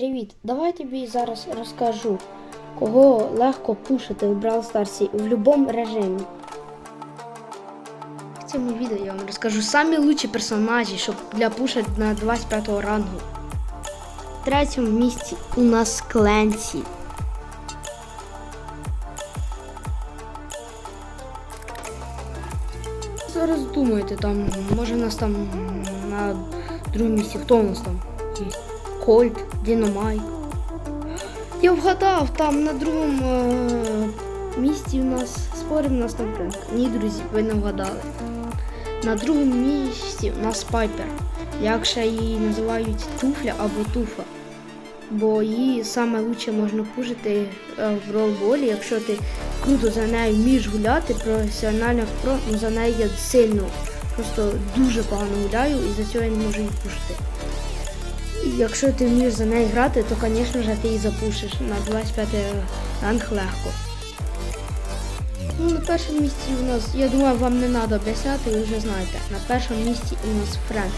Привіт! Давай тобі зараз розкажу, кого легко пушити в Brawl Stars в будь-якому режимі. В цьому відео я вам розкажу самі лучші персонажі, щоб для пушать на 25 рангу. В третьому місці у нас Кленсі. Зараз думаєте, там, може у нас там на другому місці, хто у нас там є? Кольт, Дінамайк. Я вгадав, там на другому е, місці у нас спорим у нас там Френк. Ні, друзі, ви не вгадали. На другому місці у нас Пайпер. Як ще її називають туфля або туфа. Бо її саме лучше можна пушити е, в ролболі, якщо ти круто за нею вмієш гуляти, професіонально про, ну, за нею я сильно, просто дуже погано гуляю і за цього я не можу її пушити. Якщо ти вмієш за неї грати, то, звісно ж, ти її запушиш на 25 ранг легко. Ну, на першому місці у нас, я думаю, вам не треба об'ясняти, ви вже знаєте. На першому місці у нас Френк.